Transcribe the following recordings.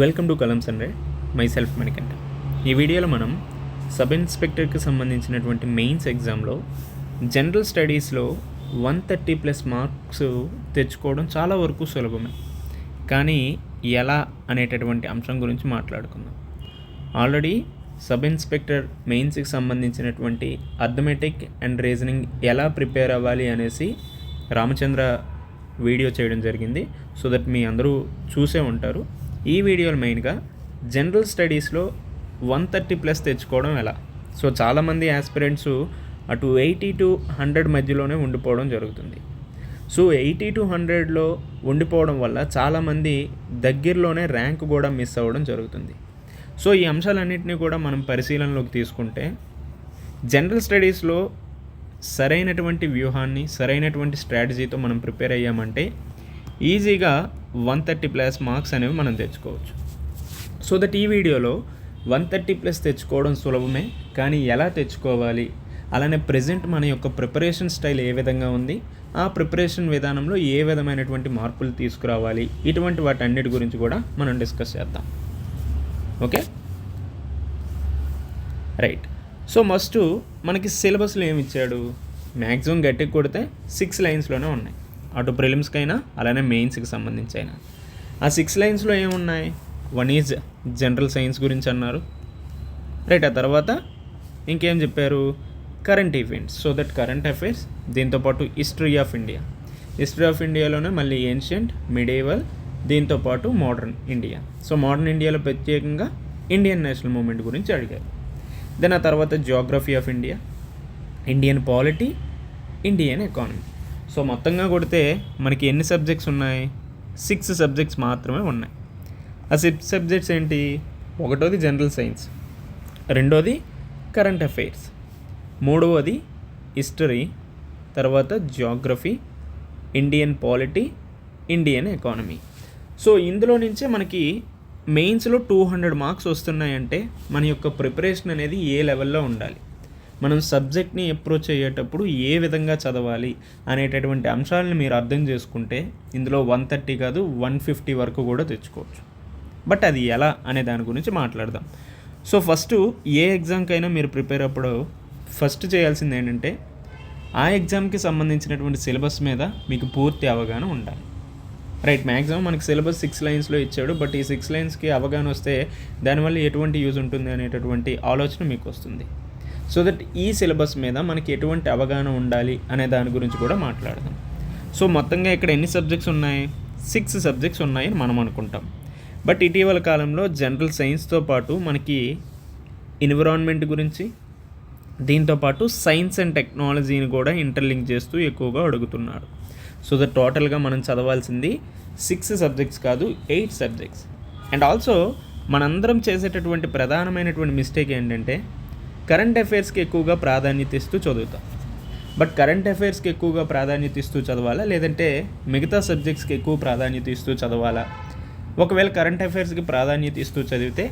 Welcome to కలమ్స్ hundred myself Manikanta ఈ వీడియోలో మనం సబ్ ఇన్స్పెక్టర్కి సంబంధించినటువంటి మెయిన్స్ ఎగ్జామ్లో జనరల్ స్టడీస్లో వన్ థర్టీ ప్లస్ మార్క్స్ తెచ్చుకోవడం చాలా వరకు సులభమే. కానీ ఎలా అనేటటువంటి అంశం గురించి మాట్లాడుకుందాం. ఆల్రెడీ సబ్ ఇన్స్పెక్టర్ మెయిన్స్కి సంబంధించినటువంటి అర్థమెటిక్ అండ్ రీజనింగ్ ఎలా ప్రిపేర్ అవ్వాలి అనేసి రామచంద్ర వీడియో చేయడం జరిగింది. సో దట్ మీ అందరూ చూసే ఉంటారు. ఈ వీడియోలో మెయిన్గా జనరల్ స్టడీస్లో వన్ థర్టీ ప్లస్ తెచ్చుకోవడం ఎలా? సో చాలామంది ఆస్పిరెంట్స్ అటు ఎయిటీ టు హండ్రెడ్ మధ్యలోనే ఉండిపోవడం జరుగుతుంది. సో ఎయిటీ టు హండ్రెడ్లో ఉండిపోవడం వల్ల చాలామంది దగ్గరలోనే ర్యాంక్ కూడా మిస్ అవ్వడం జరుగుతుంది. సో ఈ అంశాలన్నింటినీ కూడా మనం పరిశీలనలోకి తీసుకుంటే జనరల్ స్టడీస్లో సరైనటువంటి వ్యూహాన్ని సరైనటువంటి స్ట్రాటజీతో మనం ప్రిపేర్ అయ్యామంటే ఈజీగా వన్ థర్టీ ప్లస్ మార్క్స్ అనేవి మనం తెచ్చుకోవచ్చు. సో దట్ ఈ వీడియోలో వన్ థర్టీ ప్లస్ తెచ్చుకోవడం సులభమే కానీ ఎలా తెచ్చుకోవాలి? అలానే ప్రజెంట్ మన యొక్క ప్రిపరేషన్ స్టైల్ ఏ విధంగా ఉంది? ఆ ప్రిపరేషన్ విధానంలో ఏ విధమైనటువంటి మార్పులు తీసుకురావాలి? ఇటువంటి వాటన్నిటి గురించి కూడా మనం డిస్కస్ చేద్దాం. ఓకే? రైట్. సో మస్ట్ మనకి సిలబస్లో ఏమి ఇచ్చాడు? మ్యాక్సిమం గట్టి కొడితే సిక్స్ లైన్స్లోనే ఉన్నాయి. అటు ప్రిలిమ్స్కి అయినా అలానే మెయిన్స్కి సంబంధించి అయినా ఆ సిక్స్ లైన్స్లో ఏమున్నాయి? వన్ ఈజ్ జనరల్ సైన్స్ గురించి అన్నారు. రైట్ ఆ తర్వాత ఇంకేం చెప్పారు? Current events. So that current affairs దీంతోపాటు history of India. History of ఇండియాలోనే మళ్ళీ ఏన్షియంట్ మిడేవల్ దీంతోపాటు మోడర్న్ ఇండియా. సో మోడర్న్ ఇండియాలో ప్రత్యేకంగా ఇండియన్ నేషనల్ మూమెంట్ గురించి అడిగారు. దెన్ ఆ తర్వాత geography of India Indian polity Indian economy. So మొత్తంగా కొడితే మనకి ఎన్ని సబ్జెక్ట్స్ ఉన్నాయి? సిక్స్ సబ్జెక్ట్స్ మాత్రమే ఉన్నాయి. ఆ సిక్స్ సబ్జెక్ట్స్ ఏంటి? ఒకటోది జనరల్ సైన్స్ రెండోది కరెంట్ అఫైర్స్ మూడవది హిస్టరీ తర్వాత geography Indian polity Indian economy. So ఇందులో నుంచే మనకి మెయిన్స్లో టూ హండ్రెడ్ మార్క్స్ వస్తున్నాయంటే మన యొక్క ప్రిపరేషన్ అనేది ఏ లెవెల్లో ఉండాలి? మనం సబ్జెక్ట్ని అప్రోచ్ అయ్యేటప్పుడు ఏ విధంగా చదవాలి అనేటటువంటి అంశాలను మీరు అర్థం చేసుకుంటే ఇందులో వన్ థర్టీ కాదు వన్ ఫిఫ్టీ వరకు కూడా తెచ్చుకోవచ్చు. బట్ అది ఎలా అనే దాని గురించి మాట్లాడదాం. సో ఫస్ట్ ఏ ఎగ్జామ్కైనా మీరు ప్రిపేర్ అప్పుడు ఫస్ట్ చేయాల్సింది ఏంటంటే ఆ ఎగ్జామ్కి సంబంధించినటువంటి సిలబస్ మీద మీకు పూర్తి అవగాహన ఉండాలి. రైట్ మ్యాక్సిమం మనకి సిలబస్ సిక్స్ లైన్స్లో ఇచ్చాడు బట్ ఈ సిక్స్ లైన్స్కి అవగాహన వస్తే దానివల్ల ఎటువంటి యూజ్ ఉంటుంది అనేటటువంటి ఆలోచన మీకు వస్తుంది. సో దట్ ఈ సిలబస్ మీద మనకి ఎటువంటి అవగాహన ఉండాలి అనే దాని గురించి కూడా మాట్లాడదాం. సో మొత్తంగా ఇక్కడ ఎన్ని సబ్జెక్ట్స్ ఉన్నాయి? సిక్స్ సబ్జెక్ట్స్ ఉన్నాయని మనం అనుకుంటాం. బట్ ఇటీవల కాలంలో జనరల్ సైన్స్తో పాటు మనకి ఎన్విరాన్మెంట్ గురించి దీంతోపాటు సైన్స్ అండ్ టెక్నాలజీని కూడా ఇంటర్లింక్ చేస్తూ ఎక్కువగా అడుగుతున్నారు. సో దట్ టోటల్గా మనం చదవాల్సింది సిక్స్ సబ్జెక్ట్స్ కాదు ఎయిట్ సబ్జెక్ట్స్. అండ్ ఆల్సో మనందరం చేసేటటువంటి ప్రధానమైనటువంటి మిస్టేక్ ఏంటంటే కరెంట్ అఫైర్స్కి ఎక్కువగా ప్రాధాన్యత ఇస్తూ చదువుతాం. బట్ కరెంట్ అఫైర్స్కి ఎక్కువగా ప్రాధాన్యత ఇస్తూ చదవాలా? లేదంటే మిగతా సబ్జెక్ట్స్కి ఎక్కువ ప్రాధాన్యత ఇస్తూ చదవాలా? ఒకవేళ కరెంట్ అఫైర్స్కి ప్రాధాన్యత ఇస్తూ చదివితే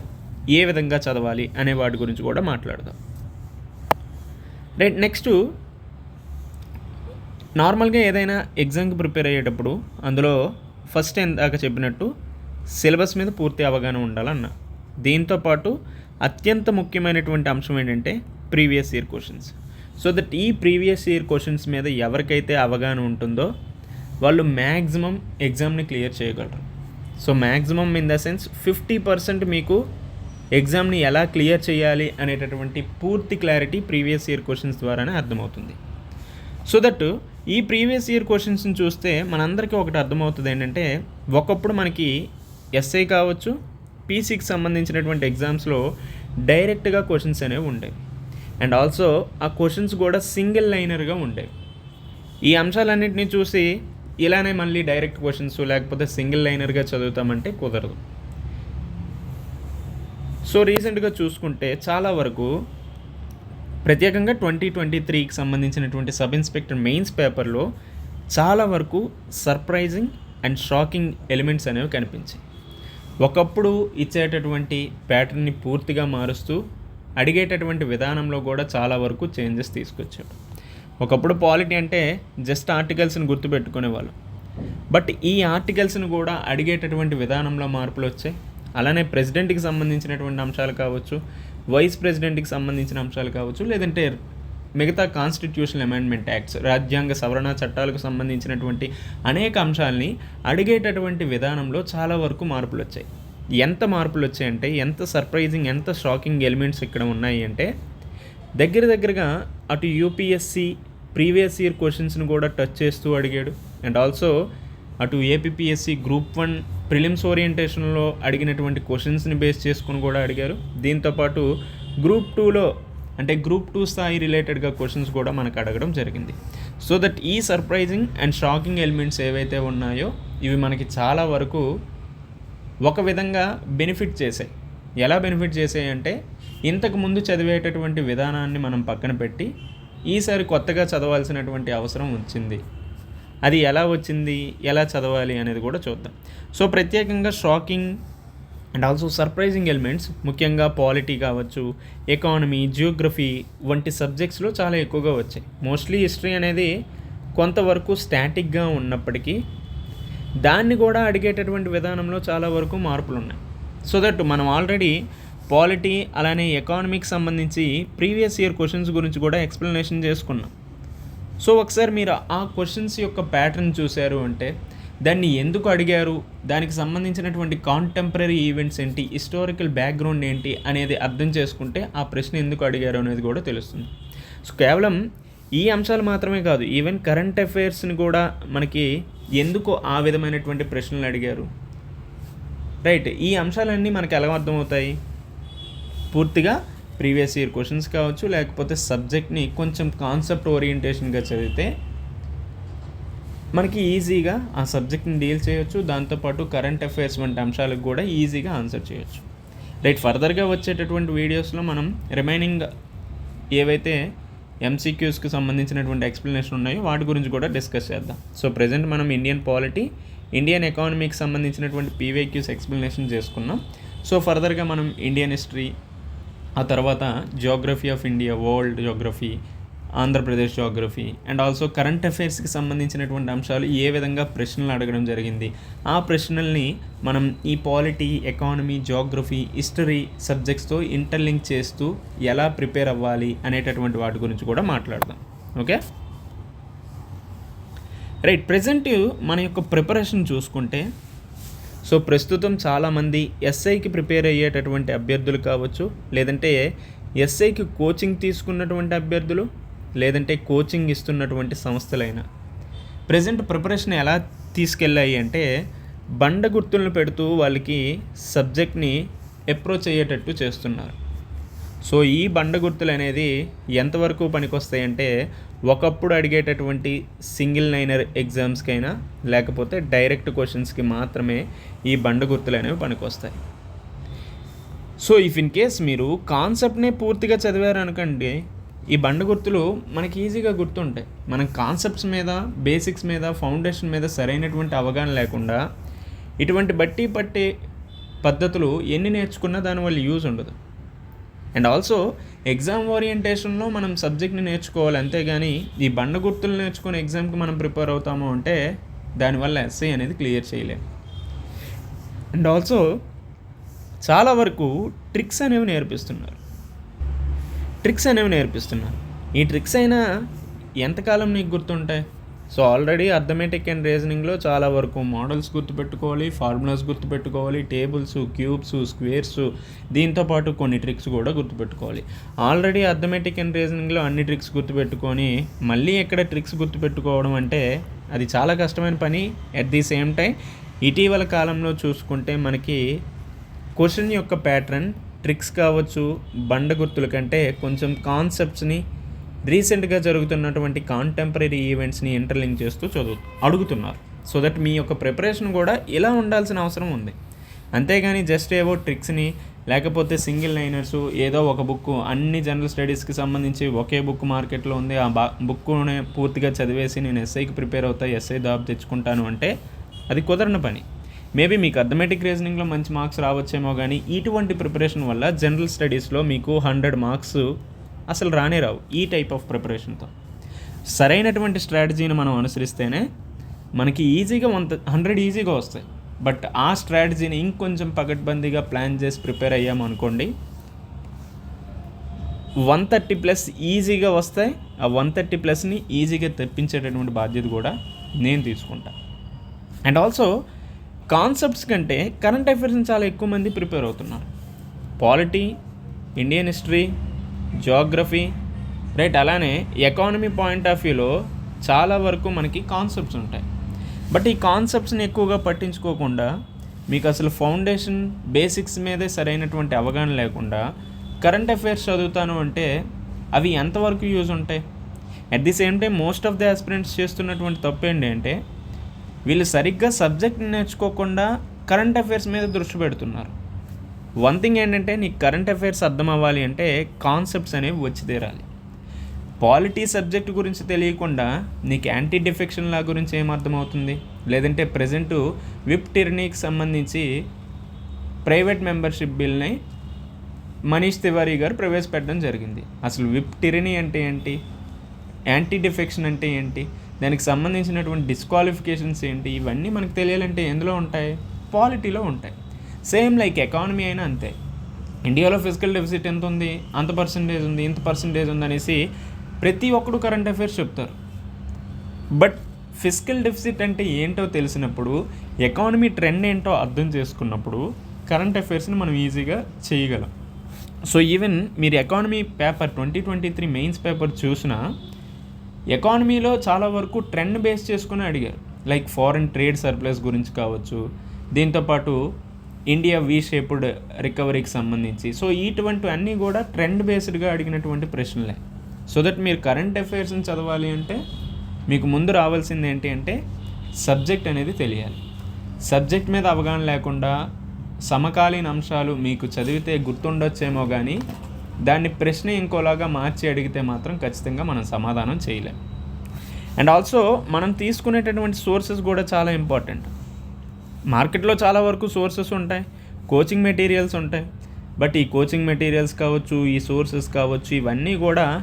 ఏ విధంగా చదవాలి అనే వాటి గురించి కూడా మాట్లాడదాం. రైట్ నెక్స్ట్ నార్మల్గా ఏదైనా ఎగ్జామ్కి ప్రిపేర్ అయ్యేటప్పుడు అందులో ఫస్ట్ ఇందాక చెప్పినట్టు సిలబస్ మీద పూర్తి అవగాహన ఉండాలన్న. దీంతోపాటు అత్యంత ముఖ్యమైనటువంటి అంశం ఏంటంటే previous year questions so that ఈ ప్రీవియస్ ఇయర్ క్వశ్చన్స్ మీద ఎవరికైతే అవగాహన ఉంటుందో వాళ్ళు మ్యాక్సిమం ఎగ్జామ్ని క్లియర్ చేయగలరు. So maximum in the sense fifty percent మీకు ఎగ్జామ్ని ఎలా క్లియర్ చేయాలి అనేటటువంటి పూర్తి క్లారిటీ ప్రీవియస్ ఇయర్ క్వశ్చన్స్ ద్వారానే అర్థమవుతుంది. సో దట్ ఈ ప్రీవియస్ ఇయర్ క్వశ్చన్స్ని చూస్తే మనందరికీ ఒకటి అర్థమవుతుంది ఏంటంటే ఒకప్పుడు మనకి ఎస్ఐ కావచ్చు పీసీకి సంబంధించినటువంటి ఎగ్జామ్స్లో డైరెక్ట్గా క్వశ్చన్స్ అనేవి ఉండేవి అండ్ ఆల్సో ఆ క్వశ్చన్స్ కూడా సింగిల్ లైనర్గా ఉండేవి ఈ అంశాలన్నింటినీ చూసి ఇలానే మళ్ళీ డైరెక్ట్ క్వశ్చన్స్ లేకపోతే సింగిల్ లైనర్గా చదువుతామంటే కుదరదు. సో రీసెంట్గా చూసుకుంటే చాలా వరకు ప్రత్యేకంగా ట్వంటీ ట్వంటీ త్రీకి సంబంధించినటువంటి సబ్ ఇన్స్పెక్టర్ మెయిన్స్ పేపర్లో చాలా వరకు సర్ప్రైజింగ్ అండ్ షాకింగ్ ఎలిమెంట్స్ అనేవి కనిపించాయి. ఒకప్పుడు ఇచ్చేటటువంటి ప్యాటర్న్ని పూర్తిగా మారుస్తూ అడిగేటటువంటి విధానంలో కూడా చాలా వరకు చేంజెస్ తీసుకొచ్చాడు ఒకప్పుడు పాలిటీ అంటే జస్ట్ ఆర్టికల్స్ని గుర్తుపెట్టుకునేవాళ్ళు. బట్ ఈ ఆర్టికల్స్ని కూడా అడిగేటటువంటి విధానంలో మార్పులు వచ్చాయి. అలానే ప్రెసిడెంట్కి సంబంధించినటువంటి అంశాలు కావచ్చు వైస్ ప్రెసిడెంట్కి సంబంధించిన అంశాలు కావచ్చు లేదంటే మిగతా కాన్స్టిట్యూషన్ అమెండ్మెంట్ యాక్ట్స్ రాజ్యాంగ సవరణ చట్టాలకు సంబంధించినటువంటి అనేక అంశాలని అడిగేటటువంటి విధానంలో చాలా వరకు మార్పులు వచ్చాయి. ఎంత మార్పులు వచ్చాయంటే ఎంత సర్ప్రైజింగ్ ఎంత షాకింగ్ ఎలిమెంట్స్ ఇక్కడ ఉన్నాయి అంటే దగ్గర దగ్గరగా అటు యూపీఎస్సి ప్రీవియస్ ఇయర్ క్వశ్చన్స్ని కూడా టచ్ చేస్తూ అడిగాడు. అండ్ ఆల్సో అటు ఏపీఎస్సి గ్రూప్ వన్ ప్రిలిమ్స్ ఓరియంటేషన్లో అడిగినటువంటి క్వశ్చన్స్ని బేస్ చేసుకుని కూడా అడిగారు. దీంతోపాటు గ్రూప్ టూలో అంటే గ్రూప్ టూ స్థాయి రిలేటెడ్గా క్వశ్చన్స్ కూడా మనకు అడగడం జరిగింది. సో దట్ ఈ సర్ప్రైజింగ్ అండ్ షాకింగ్ ఎలిమెంట్స్ ఏవైతే ఉన్నాయో ఇవి మనకి చాలా వరకు ఒక విధంగా బెనిఫిట్ చేసాయి ఎలా బెనిఫిట్ చేసాయి అంటే ఇంతకు ముందు చదివేటటువంటి విధానాన్ని మనం పక్కన పెట్టి ఈసారి కొత్తగా చదవాల్సినటువంటి అవసరం వచ్చింది. అది ఎలా వచ్చింది ఎలా చదవాలి అనేది కూడా చూద్దాం. సో ప్రత్యేకంగా shocking and also surprising elements ముఖ్యంగా పాలిటీ కావచ్చు ఎకానమీ జియోగ్రఫీ వంటి సబ్జెక్ట్స్లో చాలా ఎక్కువగా వచ్చాయి. మోస్ట్లీ హిస్టరీ అనేది కొంతవరకు స్టాటిక్గా ఉన్నప్పటికీ దాన్ని కూడా అడిగేటటువంటి విధానంలో చాలా వరకు మార్పులు ఉన్నాయి సో దట్ మనం ఆల్రెడీ పాలిటీ అలానే ఎకానమీకి సంబంధించి ప్రీవియస్ ఇయర్ క్వశ్చన్స్ గురించి కూడా ఎక్స్ప్లెనేషన్ చేసుకున్నాం. సో ఒకసారి మీరు ఆ క్వశ్చన్స్ యొక్క ప్యాటర్న్ చూశారు అంటే దాన్ని ఎందుకు అడిగారు? దానికి సంబంధించినటువంటి కాంటెంపరీ ఈవెంట్స్ ఏంటి? హిస్టారికల్ బ్యాక్గ్రౌండ్ ఏంటి? అనేది అర్థం చేసుకుంటే ఆ ప్రశ్న ఎందుకు అడిగారు అనేది కూడా తెలుస్తుంది. సో కేవలం ఈ అంశాలు మాత్రమే కాదు ఈవెన్ కరెంట్ అఫైర్స్ని కూడా మనకి ఎందుకు ఆ విధమైనటువంటి ప్రశ్నలు అడిగారు? రైట్ ఈ అంశాలన్నీ మనకి ఎలా అర్థమవుతాయి? పూర్తిగా ప్రీవియస్ ఇయర్ క్వశ్చన్స్ కావచ్చు లేకపోతే సబ్జెక్ట్ని కొంచెం కాన్సెప్ట్ ఓరియంటేషన్గా చదివితే మనకి ఈజీగా ఆ సబ్జెక్ట్ని డీల్ చేయొచ్చు దాంతోపాటు కరెంట్ అఫైర్స్ వంటి అంశాలకు కూడా ఈజీగా ఆన్సర్ చేయొచ్చు. రైట్ ఫర్దర్గా వచ్చేటటువంటి వీడియోస్లో మనం రిమైనింగ్ ఏవైతే ఎంసీక్యూస్కి సంబంధించినటువంటి ఎక్స్ప్లెనేషన్ ఉన్నాయో వాటి గురించి కూడా డిస్కస్ చేద్దాం. సో ప్రజెంట్ మనం ఇండియన్ పాలిటీ ఇండియన్ ఎకానమీకి సంబంధించినటువంటి పీవైక్యూస్ ఎక్స్ప్లెనేషన్ చేసుకున్నాం. సో ఫర్దర్గా మనం ఇండియన్ హిస్టరీ ఆ తర్వాత geography of India world geography Andhra Pradesh geography and also current అఫైర్స్కి సంబంధించినటువంటి అంశాలు ఏ విధంగా ప్రశ్నలు అడగడం జరిగింది. ఆ ప్రశ్నల్ని మనం ఈ పాలిటీ ఎకానమీ జోగ్రఫీ హిస్టరీ సబ్జెక్ట్స్తో ఇంటర్లింక్ చేస్తూ ఎలా ప్రిపేర్ అవ్వాలి అనేటటువంటి వాటి గురించి కూడా మాట్లాడదాం. ఓకే రైట్ ప్రజెంట్ మన యొక్క ప్రిపరేషన్ చూసుకుంటే సో ప్రస్తుతం చాలామంది ఎస్ఐకి ప్రిపేర్ అయ్యేటటువంటి అభ్యర్థులు కావచ్చు లేదంటే ఎస్ఐకి కోచింగ్ తీసుకున్నటువంటి అభ్యర్థులు లేదంటే కోచింగ్ ఇస్తున్నటువంటి సంస్థలైనా. ప్రజెంట్ ప్రిపరేషన్ ఎలా తీసుకెళ్ళాయి అంటే బండ గుర్తులను పెడుతూ వాళ్ళకి సబ్జెక్ట్ని అప్రోచ్ అయ్యేటట్టు చేస్తున్నారు. సో ఈ బండ గుర్తులు అనేది ఎంతవరకు పనికొస్తాయంటే ఒకప్పుడు అడిగేటటువంటి సింగిల్ నైనర్ ఎగ్జామ్స్కైనా లేకపోతే డైరెక్ట్ క్వశ్చన్స్కి మాత్రమే ఈ బండ గుర్తులు అనేవి పనికొస్తాయి. సో ఇఫ్ ఇన్ కేస్ మీరు కాన్సెప్ట్నే పూర్తిగా చదివారు అనుకోండి ఈ బండ గుర్తులు మనకి ఈజీగా గుర్తుంటాయి. మనం కాన్సెప్ట్స్ మీద బేసిక్స్ మీద ఫౌండేషన్ మీద సరైనటువంటి అవగాహన లేకుండా ఇటువంటి బట్టి పట్టే పద్ధతులు ఎన్ని నేర్చుకున్నా దానివల్ల యూజ్ ఉండదు. అండ్ ఆల్సో ఎగ్జామ్ ఓరియంటేషన్లో మనం సబ్జెక్ట్ని నేర్చుకోవాలి అంతేగాని ఈ బండ గుర్తులు నేర్చుకుని ఎగ్జామ్కి మనం ప్రిపేర్ అవుతాము అంటే దానివల్ల ఎస్ఐ అనేది క్లియర్ చేయలేము. అండ్ ఆల్సో చాలా వరకు ట్రిక్స్ అనేవి నేర్పిస్తున్నారు. ట్రిక్స్ అనేవి నేర్పిస్తున్నారు. ఈ ట్రిక్స్ అయినా ఎంతకాలం నీకు గుర్తుంటాయి? సో ఆల్రెడీ అర్థమెటిక్ అండ్ రీజనింగ్లో చాలా వరకు మోడల్స్ గుర్తుపెట్టుకోవాలి ఫార్ములాస్ గుర్తుపెట్టుకోవాలి టేబుల్స్ క్యూబ్స్ స్క్వేర్స్ దీంతో పాటు కొన్ని ట్రిక్స్ కూడా గుర్తుపెట్టుకోవాలి. ఆల్రెడీ అర్థమెటిక్ అండ్ రీజనింగ్లో అన్ని ట్రిక్స్ గుర్తుపెట్టుకొని మళ్ళీ ఎక్కడ ట్రిక్స్ గుర్తుపెట్టుకోవడం అంటే అది చాలా కష్టమైన పని. అట్ ది సేమ్ టైం ఇటీవల కాలంలో చూసుకుంటే మనకి క్వశ్చన్ యొక్క ప్యాటర్న్ ట్రిక్స్ కావచ్చు బండ గుర్తుల కంటే కొంచెం కాన్సెప్ట్స్ని రీసెంట్గా జరుగుతున్నటువంటి కాంటెంపరీ ఈవెంట్స్ని ఇంటర్లింక్ చేస్తూ చదువు అడుగుతున్నారు. సో దట్ మీ యొక్క ప్రిపరేషన్ కూడా ఇలా ఉండాల్సిన అవసరం ఉంది. అంతేగాని జస్ట్ ఏవో ట్రిక్స్ని లేకపోతే సింగిల్ లైనర్స్ ఏదో ఒక బుక్ అన్ని జనరల్ స్టడీస్కి సంబంధించి ఒకే బుక్ మార్కెట్లో ఉంది ఆ బా బుక్నే పూర్తిగా చదివేసి నేను ఎస్ఐకి ప్రిపేర్ అవుతా ఎస్ఐ జాబ్ తెచ్చుకుంటాను అంటే అది కుదరని పని. మేబీ మీకు అథమెటిక్ రీజనింగ్లో మంచి మార్క్స్ రావచ్చేమో కానీ ఇటువంటి ప్రిపరేషన్ వల్ల జనరల్ స్టడీస్లో మీకు హండ్రెడ్ మార్క్స్ అసలు రానే రావు ఈ టైప్ ఆఫ్ ప్రిపరేషన్తో. సరైనటువంటి స్ట్రాటజీని మనం అనుసరిస్తేనే మనకి ఈజీగా వన్ హండ్రెడ్ ఈజీగా వస్తాయి. బట్ ఆ స్ట్రాటజీని ఇంకొంచెం పకడ్బందీగా ప్లాన్ చేసి ప్రిపేర్ అయ్యాము అనుకోండి వన్ థర్టీ ప్లస్ ఈజీగా వస్తాయి. ఆ వన్ థర్టీ ప్లస్ని ఈజీగా తెప్పించేటటువంటి బాధ్యత కూడా నేను తీసుకుంటా. అండ్ ఆల్సో కాన్సెప్ట్స్ కంటే కరెంట్ అఫైర్స్ని చాలా ఎక్కువ మంది ప్రిపేర్ అవుతున్నారు. Polity Indian history geography right అలానే ఎకానమీ పాయింట్ ఆఫ్ వ్యూలో చాలా వరకు మనకి కాన్సెప్ట్స్ ఉంటాయి. బట్ ఈ కాన్సెప్ట్స్ని ఎక్కువగా పట్టించుకోకుండా మీకు అసలు ఫౌండేషన్ బేసిక్స్ మీదే సరైనటువంటి అవగాహన లేకుండా కరెంట్ అఫైర్స్ చదువుతాను అంటే అవి ఎంతవరకు యూజ్ ఉంటాయి? At the same time most of the aspirants చేస్తున్నటువంటి తప్పు ఏంటి అంటే వీళ్ళు సరిగ్గా సబ్జెక్ట్ నేర్చుకోకుండా కరెంట్ అఫైర్స్ మీద దృష్టి పెడుతున్నారు. వన్ థింగ్ ఏంటంటే నీకు కరెంట్ అఫైర్స్ అర్థం అవ్వాలి అంటే కాన్సెప్ట్స్ అనేవి వచ్చి తీరాలి. పాలిటీ సబ్జెక్ట్ గురించి తెలియకుండా నీకు యాంటీ డిఫెక్షన్ లా గురించి ఏం అర్థమవుతుంది? లేదంటే ప్రజెంటు విప్ టిర్నీకి సంబంధించి ప్రైవేట్ మెంబర్షిప్ బిల్ని మనీష్ తివారీ గారు ప్రవేశపెట్టడం జరిగింది. అసలు విప్ టిరనీ అంటే ఏంటి? యాంటీ డిఫెక్షన్ అంటే ఏంటి? దానికి సంబంధించినటువంటి డిస్క్వాలిఫికేషన్స్ ఏంటి? ఇవన్నీ మనకు తెలియాలంటే ఎందులో ఉంటాయి? పాలిటీలో ఉంటాయి. సేమ్ లైక్ ఎకానమీ అయినా అంతే. ఇండియాలో ఫిజికల్ డెఫిసిట్ ఎంత ఉంది అంత పర్సంటేజ్ ఉంది ఇంత పర్సంటేజ్ ఉంది అనేసి ప్రతి ఒక్కడు కరెంట్ అఫైర్స్ చెప్తారు. బట్ ఫిజికల్ డెఫిసిట్ అంటే ఏంటో తెలిసినప్పుడు ఎకానమీ ట్రెండ్ ఏంటో అర్థం చేసుకున్నప్పుడు కరెంట్ అఫైర్స్ని మనం ఈజీగా చేయగలం. సో ఈవెన్ మీరు economy paper twenty twenty three mains paper చూసినా ఎకానమీలో చాలా వరకు ట్రెండ్ బేస్ చేసుకుని అడిగారు. లైక్ ఫారిన్ ట్రేడ్ సర్ప్లస్ గురించి కావచ్చు దీంతోపాటు ఇండియా వీ షేప్డ్ రికవరీకి సంబంధించి. సో ఇటువంటి అన్నీ కూడా ట్రెండ్ బేస్డ్గా అడిగినటువంటి ప్రశ్నలే. సో దట్ మీరు కరెంట్ అఫైర్స్ని చదవాలి అంటే మీకు ముందు రావాల్సింది ఏంటి అంటే సబ్జెక్ట్ అనేది తెలియాలి. సబ్జెక్ట్ మీద అవగాహన లేకుండా సమకాలీన అంశాలు మీకు చదివితే గుర్తుండొచ్చేమో కానీ దాన్ని ప్రశ్న ఇంకోలాగా మార్చి అడిగితే మాత్రం ఖచ్చితంగా మనం సమాధానం చేయలేం. అండ్ ఆల్సో మనం తీసుకునేటటువంటి సోర్సెస్ కూడా చాలా ఇంపార్టెంట్ మార్కెట్లో చాలా వరకు సోర్సెస్ ఉంటాయి కోచింగ్ మెటీరియల్స్ ఉంటాయి. బట్ ఈ కోచింగ్ మెటీరియల్స్ కావచ్చు ఈ సోర్సెస్ కావచ్చు ఇవన్నీ కూడా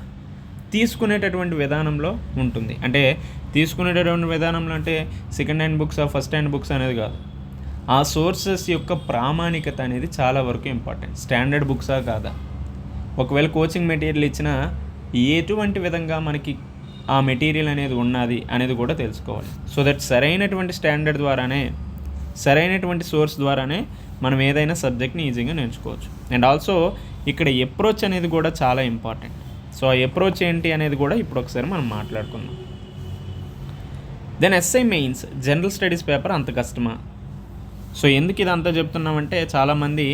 తీసుకునేటటువంటి విధానంలో ఉంటుంది. అంటే తీసుకునేటటువంటి విధానంలో అంటే second hand books first hand books అనేది కాదు. ఆ సోర్సెస్ యొక్క ప్రామాణికత అనేది చాలా వరకు ఇంపార్టెంట్ స్టాండర్డ్ బుక్సా కాదా? ఒకవేళ కోచింగ్ మెటీరియల్ ఇచ్చినా ఎటువంటి విధంగా మనకి ఆ మెటీరియల్ అనేది ఉన్నది అనేది కూడా తెలుసుకోవాలి. సో దట్ సరైనటువంటి స్టాండర్డ్ ద్వారానే సరైనటువంటి సోర్స్ ద్వారానే మనం ఏదైనా సబ్జెక్ట్ని ఈజీగా నేర్చుకోవచ్చు. అండ్ ఆల్సో ఇక్కడ అప్రోచ్ అనేది కూడా చాలా ఇంపార్టెంట్ సో ఆ అప్రోచ్ ఏంటి అనేది కూడా ఇప్పుడు ఒకసారి మనం మాట్లాడుకుందాం. Then SI mains general studies paper అంత కష్టమా సో ఎందుకు ఇదంతా చెప్తున్నామంటే చాలామంది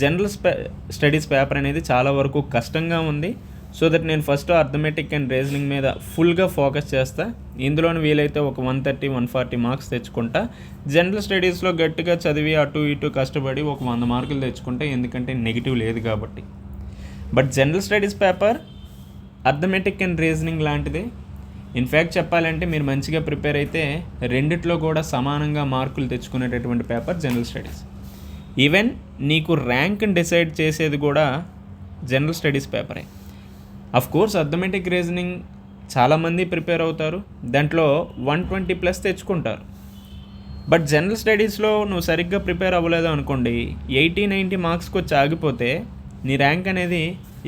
జనరల్ స్పే స్టడీస్ పేపర్ అనేది చాలా వరకు కష్టంగా ఉంది. సో దట్ నేను ఫస్ట్ అర్థమెటిక్ అండ్ రీజనింగ్ మీద ఫుల్గా ఫోకస్ చేస్తా. ఇందులోని వీలైతే ఒక one thirty one forty marks తెచ్చుకుంటా. జనరల్ స్టడీస్లో గట్టిగా చదివి అటు ఇటు కష్టపడి ఒక వంద మార్కులు తెచ్చుకుంటే ఎందుకంటే నెగిటివ్ లేదు కాబట్టి. But general studies paper arithmetic and reasoning లాంటిది. ఇన్ఫ్యాక్ట్ చెప్పాలంటే మీరు మంచిగా ప్రిపేర్ అయితే రెండిట్లో కూడా సమానంగా మార్కులు తెచ్చుకునేటటువంటి పేపర్ జనరల్ స్టడీస్. ఈవెన్ నీకు ర్యాంక్ని డిసైడ్ చేసేది కూడా జనరల్ స్టడీస్ పేపరే. అఫ్ కోర్స్ అర్థమెటిక్ రీజనింగ్ చాలామంది ప్రిపేర్ అవుతారు. దాంట్లో వన్ ట్వంటీ ప్లస్ తెచ్చుకుంటారు. బట్ జనరల్ స్టడీస్లో నువ్వు సరిగ్గా ప్రిపేర్ అవ్వలేదు అనుకోండి ఎయిటీ నైంటీ మార్క్స్కి వచ్చి ఆగిపోతే నీ ర్యాంక్ అనేది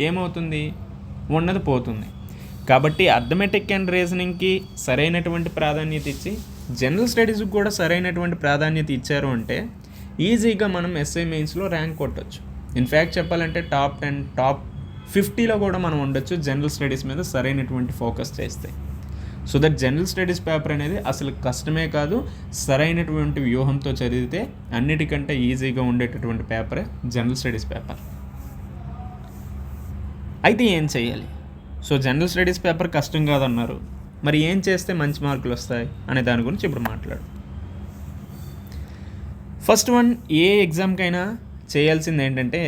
ఏమవుతుంది? ఉన్నది పోతుంది. కాబట్టి అర్థమెటిక్ అండ్ రీజనింగ్కి సరైనటువంటి ప్రాధాన్యత ఇచ్చి జనరల్ స్టడీస్కి కూడా సరైనటువంటి ప్రాధాన్యత ఇచ్చారు అంటే ఈజీగా మనం ఎస్ఐ మెయిన్స్లో ర్యాంక్ కొట్టచ్చు. ఇన్ఫ్యాక్ట్ చెప్పాలంటే టాప్ టెన్ టాప్ ఫిఫ్టీలో కూడా మనం ఉండొచ్చు జనరల్ స్టడీస్ మీద సరైనటువంటి ఫోకస్ చేస్తే. So that general studies paper అనేది అసలు కష్టమే కాదు సరైనటువంటి వ్యూహంతో చదివితే అన్నిటికంటే ఈజీగా ఉండేటటువంటి పేపరే జనరల్ స్టడీస్ పేపర్. అయితే ఏం చేయాలి సో జనరల్ స్టడీస్ పేపర్ కష్టం కాదన్నారు. మరి ఏం చేస్తే మంచి మార్కులు వస్తాయి అనే దాని గురించి ఇప్పుడు మాట్లాడు. ఫస్ట్ వన్ ఏ ఎగ్జామ్కైనా చేయాల్సింది ఏంటంటే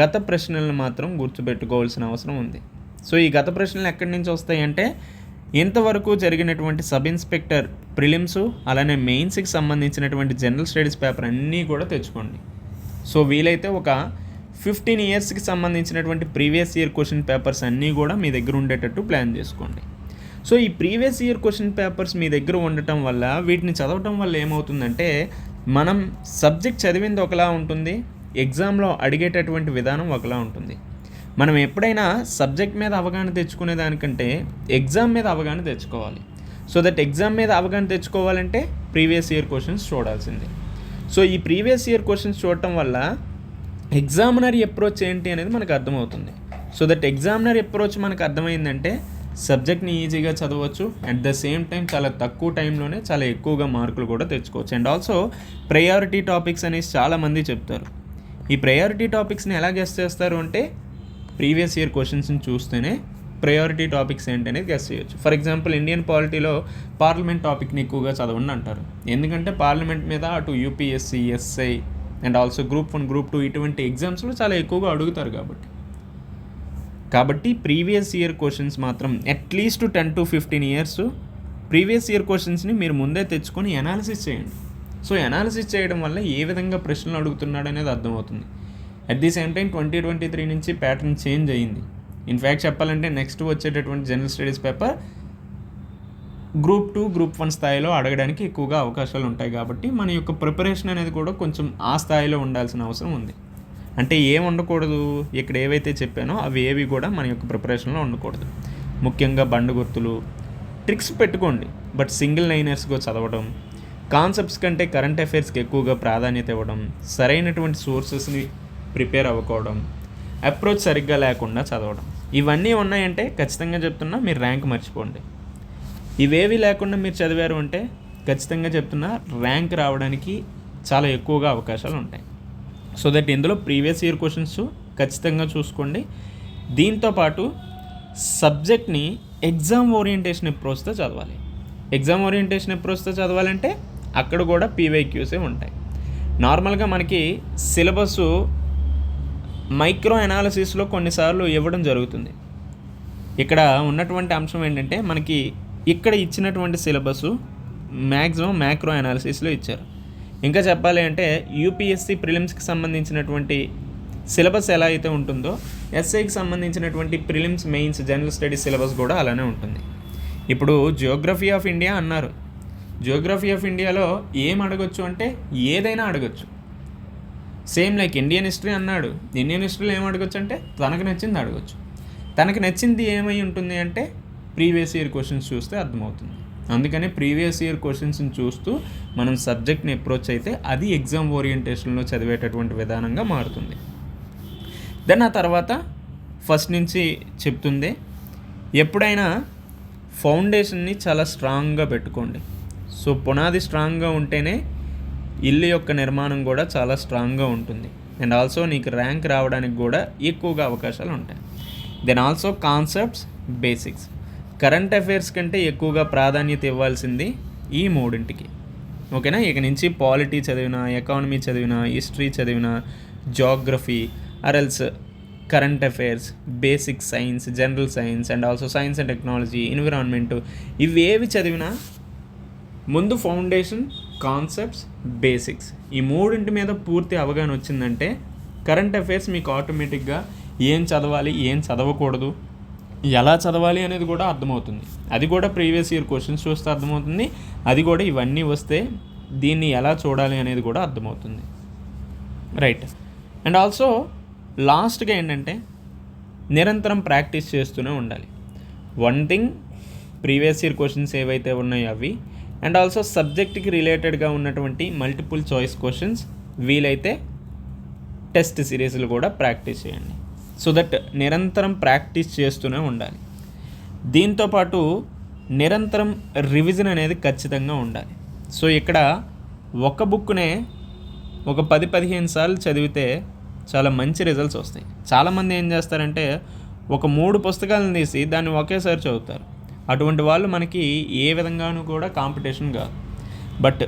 గత ప్రశ్నలను మాత్రం గుర్తుపెట్టుకోవాల్సిన అవసరం ఉంది. సో ఈ గత ప్రశ్నలు ఎక్కడి నుంచి వస్తాయి అంటే ఇంతవరకు జరిగినటువంటి సబ్ ఇన్స్పెక్టర్ ప్రిలిమ్స్ అలానే మెయిన్స్కి సంబంధించినటువంటి జనరల్ స్టడీస్ పేపర్ అన్నీ కూడా తెచ్చుకోండి. సో వీలైతే ఒక ఫిఫ్టీన్ ఇయర్స్కి సంబంధించినటువంటి ప్రీవియస్ ఇయర్ క్వశ్చన్ పేపర్స్ అన్నీ కూడా మీ దగ్గర ఉండేటట్టు ప్లాన్ చేసుకోండి. సో ఈ ప్రీవియస్ ఇయర్ క్వశ్చన్ పేపర్స్ మీ దగ్గర ఉండటం వల్ల వీటిని చదవటం వల్ల ఏమవుతుందంటే మనం సబ్జెక్ట్ చదివింది ఒకలా ఉంటుంది ఎగ్జామ్లో అడిగేటటువంటి విధానం ఒకలా ఉంటుంది. మనం ఎప్పుడైనా సబ్జెక్ట్ మీద అవగాహన తెచ్చుకునే దానికంటే ఎగ్జామ్ మీద అవగాహన తెచ్చుకోవాలి. సో దట్ ఎగ్జామ్ మీద అవగాహన తెచ్చుకోవాలంటే ప్రీవియస్ ఇయర్ క్వశ్చన్స్ చూడాల్సిందే. సో ఈ ప్రీవియస్ ఇయర్ క్వశ్చన్స్ చూడటం వల్ల ఎగ్జామినర్ అప్రోచ్ ఏంటి అనేది మనకు అర్థమవుతుంది. సో దట్ ఎగ్జామినర్ అప్రోచ్ మనకు అర్థమైందంటే సబ్జెక్ట్ని ఈజీగా చదవచ్చు. అట్ ద సేమ్ టైం చాలా తక్కువ టైంలోనే చాలా ఎక్కువగా మార్కులు కూడా తెచ్చుకోవచ్చు. అండ్ ఆల్సో ప్రయారిటీ టాపిక్స్ అనేసి చాలామంది చెప్తారు. ఈ ప్రయారిటీ టాపిక్స్ని ఎలా గెస్ట్ చేస్తారు అంటే ప్రీవియస్ ఇయర్ క్వశ్చన్స్ని చూస్తేనే ప్రయారిటీ టాపిక్స్ ఏంటనేది గెస్ట్ చేయొచ్చు. ఫర్ ఎగ్జాంపుల్ ఇండియన్ పాలిటీలో పార్లమెంట్ టాపిక్ని ఎక్కువగా చదవండి అంటారు. ఎందుకంటే పార్లమెంట్ మీద అటు UPSC SI and also group one group two ఇటువంటి ఎగ్జామ్స్లో చాలా ఎక్కువగా అడుగుతారు కాబట్టి. కాబట్టి ప్రీవియస్ ఇయర్ క్వశ్చన్స్ మాత్రం at least ten to fifteen years previous year క్వశ్చన్స్ని మీరు ముందే తెచ్చుకొని అనాలిసిస్ చేయండి. సో అనాలిసిస్ చేయడం వల్ల ఏ విధంగా ప్రశ్నలు అడుగుతున్నాడు అనేది అర్థమవుతుంది. At the same time twenty twenty three నుంచి ప్యాటర్న్ చేంజ్ అయ్యింది ఇన్ఫ్యాక్ట్ చెప్పాలంటే నెక్స్ట్ వచ్చేటటువంటి general studies paper group two group one స్థాయిలో అడగడానికి ఎక్కువగా అవకాశాలు ఉంటాయి కాబట్టి మన యొక్క ప్రిపరేషన్ అనేది కూడా కొంచెం ఆ స్థాయిలో ఉండాల్సిన అవసరం ఉంది. అంటే ఏం ఉండకూడదు? ఇక్కడ ఏవైతే చెప్పానో అవి ఏవి కూడా మన యొక్క ప్రిపరేషన్లో ఉండకూడదు. ముఖ్యంగా బండు గుర్తులు ట్రిక్స్ పెట్టుకోండి. బట్ సింగిల్ లైనర్స్గా చదవడం కాన్సెప్ట్స్ కంటే కరెంట్ అఫైర్స్కి ఎక్కువగా ప్రాధాన్యత ఇవ్వడం సరైనటువంటి సోర్సెస్ని ప్రిపేర్ అవ్వకోవడం అప్రోచ్ సరిగ్గా లేకుండా చదవడం. ఇవన్నీ ఉన్నాయంటే ఖచ్చితంగా చెప్తున్నా మీరు ర్యాంక్ మర్చిపోండి. ఇవేవి లేకుండా మీరు చదివారు అంటే ఖచ్చితంగా చెప్తున్నా ర్యాంక్ రావడానికి చాలా ఎక్కువగా అవకాశాలు ఉంటాయి. సో దట్ ఇందులో ప్రీవియస్ ఇయర్ క్వశ్చన్స్ ఖచ్చితంగా చూసుకోండి. దీంతోపాటు సబ్జెక్ట్ని ఎగ్జామ్ ఓరియంటేషన్ అప్రోచ్తో చదవాలి. ఎగ్జామ్ ఓరియంటేషన్ అప్రోచ్తో చదవాలంటే అక్కడ కూడా పీవైక్యూసే ఉంటాయి. నార్మల్గా మనకి సిలబస్ మైక్రో అనాలసిస్లో కొన్నిసార్లు ఇవ్వడం జరుగుతుంది. ఇక్కడ ఉన్నటువంటి అంశం ఏంటంటే మనకి ఇక్కడ ఇచ్చినటువంటి సిలబస్ మ్యాక్సిమం మ్యాక్రో అనాలిసిస్లో ఇచ్చారు. ఇంకా చెప్పాలి అంటే యూపీఎస్సి ప్రిలిమ్స్కి సంబంధించినటువంటి సిలబస్ ఎలా అయితే ఉంటుందో ఎస్ఐకి సంబంధించినటువంటి prelims mains general studies syllabus కూడా అలానే ఉంటుంది. ఇప్పుడు జియోగ్రఫీ ఆఫ్ ఇండియా అన్నారు. జియోగ్రఫీ ఆఫ్ ఇండియాలో ఏం అడగొచ్చు అంటే ఏదైనా అడగొచ్చు. సేమ్ లైక్ ఇండియన్ హిస్టరీ అన్నాడు. ఇండియన్ హిస్టరీలో ఏం అడగొచ్చు అంటే తనకు నచ్చింది అడగొచ్చు. తనకు నచ్చింది ఏమై ఉంటుంది అంటే ప్రీవియస్ ఇయర్ క్వశ్చన్స్ చూస్తే అర్థమవుతుంది. అందుకని ప్రీవియస్ ఇయర్ క్వశ్చన్స్ని చూస్తూ మనం సబ్జెక్ట్ని అప్రోచ్ అయితే అది ఎగ్జామ్ ఓరియంటేషన్లో చదివేటటువంటి విధానంగా మారుతుంది. దెన్ ఆ తర్వాత ఫస్ట్ నుంచి చెప్తుంది ఎప్పుడైనా ఫౌండేషన్ని చాలా స్ట్రాంగ్గా పెట్టుకోండి. సో పునాది స్ట్రాంగ్గా ఉంటేనే ఇల్లు యొక్క నిర్మాణం కూడా చాలా స్ట్రాంగ్గా ఉంటుంది. అండ్ ఆల్సో నీకు ర్యాంక్ రావడానికి కూడా ఎక్కువగా అవకాశాలు ఉంటాయి. Then also concepts basics current affairs కంటే ఎక్కువగా ప్రాధాన్యత ఇవ్వాల్సింది ఈ మూడింటికి. ఓకేనా? ఇక నుంచి పాలిటీ చదివిన ఎకానమీ చదివిన హిస్టరీ చదివిన geography అరల్స్ current affairs basic science general science and also science and technology environment ఏవి చదివినా ముందు ఫౌండేషన్ కాన్సెప్ట్స్ బేసిక్స్. ఈ మూడింటి మీద పూర్తి అవగాహన వచ్చిందంటే కరెంట్ అఫైర్స్ మీకు ఆటోమేటిక్గా ఏం చదవాలి ఏం చదవకూడదు ఎలా చదవాలి అనేది కూడా అర్థమవుతుంది. అది కూడా ప్రీవియస్ ఇయర్ క్వశ్చన్స్ చూస్తే అర్థమవుతుంది. అది కూడా ఇవన్నీ వస్తే దీన్ని ఎలా చూడాలి అనేది కూడా అర్థమవుతుంది. రైట్. అండ్ ఆల్సో లాస్ట్గా ఏంటంటే నిరంతరం ప్రాక్టీస్ చేస్తూనే ఉండాలి. One thing previous year questions ఏవైతే ఉన్నాయో అవి అండ్ ఆల్సో సబ్జెక్ట్కి రిలేటెడ్గా ఉన్నటువంటి మల్టిపుల్ చాయిస్ క్వశ్చన్స్ వీలైతే టెస్ట్ సిరీస్లు కూడా ప్రాక్టీస్ చేయండి. సో దట్ నిరంతరం ప్రాక్టీస్ చేస్తూనే ఉండాలి. దీంతోపాటు నిరంతరం రివిజన్ అనేది ఖచ్చితంగా ఉండాలి. సో ఇక్కడ ఒక బుక్నే ఒక పది పదిహేను సార్లు చదివితే చాలా మంచి రిజల్ట్స్ వస్తాయి. చాలామంది ఏం చేస్తారంటే ఒక మూడు పుస్తకాలను తీసి దాన్ని ఒకేసారి చదువుతారు. అటువంటి వాళ్ళు మనకి ఏ విధంగానూ కూడా కాంపిటీషన్ కాదు. బట్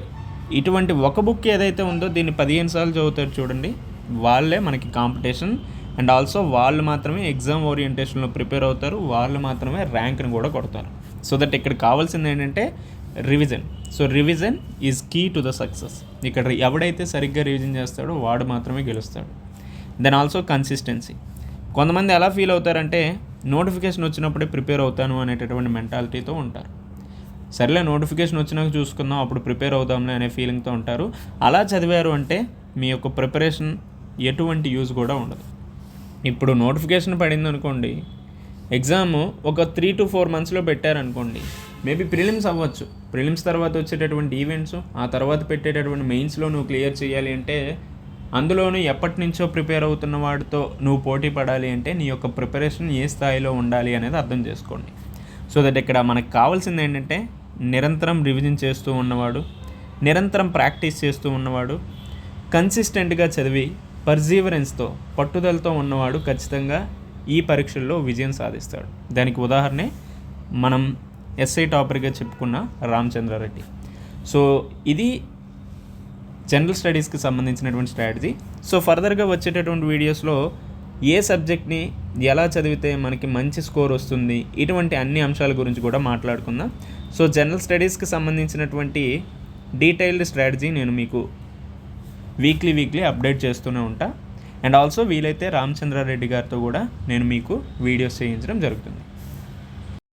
ఇటువంటి ఒక బుక్ ఏదైతే ఉందో దీన్ని పదిహేను సార్లు చదువుతారు చూడండి వాళ్ళే మనకి కాంపిటీషన్ అండ్ ఆల్సో వాళ్ళు మాత్రమే ఎగ్జామ్ ఓరియంటేషన్లో ప్రిపేర్ అవుతారు వాళ్ళు మాత్రమే ర్యాంక్ని కూడా కొడతారు. సో దట్ ఇక్కడ కావాల్సింది ఏంటంటే revision. So revision is key to the success. ఇక్కడ ఎవడైతే సరిగ్గా రివిజన్ చేస్తాడో వాడు మాత్రమే గెలుస్తాడు. Then also consistency. కొంతమంది ఎలా ఫీల్ అవుతారంటే నోటిఫికేషన్ వచ్చినప్పుడే ప్రిపేర్ అవుతాను అనేటటువంటి మెంటాలిటీతో ఉంటారు. సరేలే నోటిఫికేషన్ వచ్చినాక చూసుకుందాం అప్పుడు ప్రిపేర్ అవుదాంలే అనే ఫీలింగ్తో ఉంటారు. అలా చదివారు అంటే మీ యొక్క ప్రిపరేషన్ ఎటువంటి యూజ్ కూడా ఉండదు. ఇప్పుడు నోటిఫికేషన్ పడింది అనుకోండి ఎగ్జామ్ ఒక త్రీ టు ఫోర్ మంత్స్లో పెట్టారనుకోండి మేబీ ప్రిలిమ్స్ అవ్వచ్చు. ప్రిలిమ్స్ తర్వాత వచ్చేటటువంటి ఈవెంట్స్ ఆ తర్వాత పెట్టేటటువంటి మెయిన్స్లో నువ్వు క్లియర్ చేయాలి అంటే అందులోనూ ఎప్పటి నుంచో ప్రిపేర్ అవుతున్న వాడితో నువ్వు పోటీ పడాలి అంటే నీ యొక్క ప్రిపరేషన్ ఏ స్థాయిలో ఉండాలి అనేది అర్థం చేసుకోండి. సో దట్ ఇక్కడ మనకు కావాల్సింది ఏంటంటే నిరంతరం రివిజన్ చేస్తూ ఉన్నవాడు నిరంతరం ప్రాక్టీస్ చేస్తూ ఉన్నవాడు కన్సిస్టెంట్గా చదివి పర్జీవరెన్స్తో పట్టుదలతో ఉన్నవాడు ఖచ్చితంగా ఈ పరీక్షల్లో విజయం సాధిస్తాడు. దానికి ఉదాహరణే మనం ఎస్ఐ టాపర్గా చెప్పుకున్న రామచంద్రారెడ్డి. సో ఇది జనరల్ స్టడీస్కి సంబంధించినటువంటి స్ట్రాటజీ. సో ఫర్దర్గా వచ్చేటటువంటి వీడియోస్లో ఏ సబ్జెక్ట్ని ఎలా చదివితే మనకి మంచి స్కోర్ వస్తుంది ఇటువంటి అన్ని అంశాల గురించి కూడా మాట్లాడుకుందాం. సో జనరల్ స్టడీస్కి సంబంధించినటువంటి డీటెయిల్డ్ స్ట్రాటజీ నేను మీకు వీక్లీ వీక్లీ అప్డేట్ చేస్తూనే ఉంటా. అండ్ ఆల్సో వీలైతే రామచంద్రారెడ్డి గారితో కూడా నేను మీకు వీడియోస్ చేయించడం జరుగుతుంది.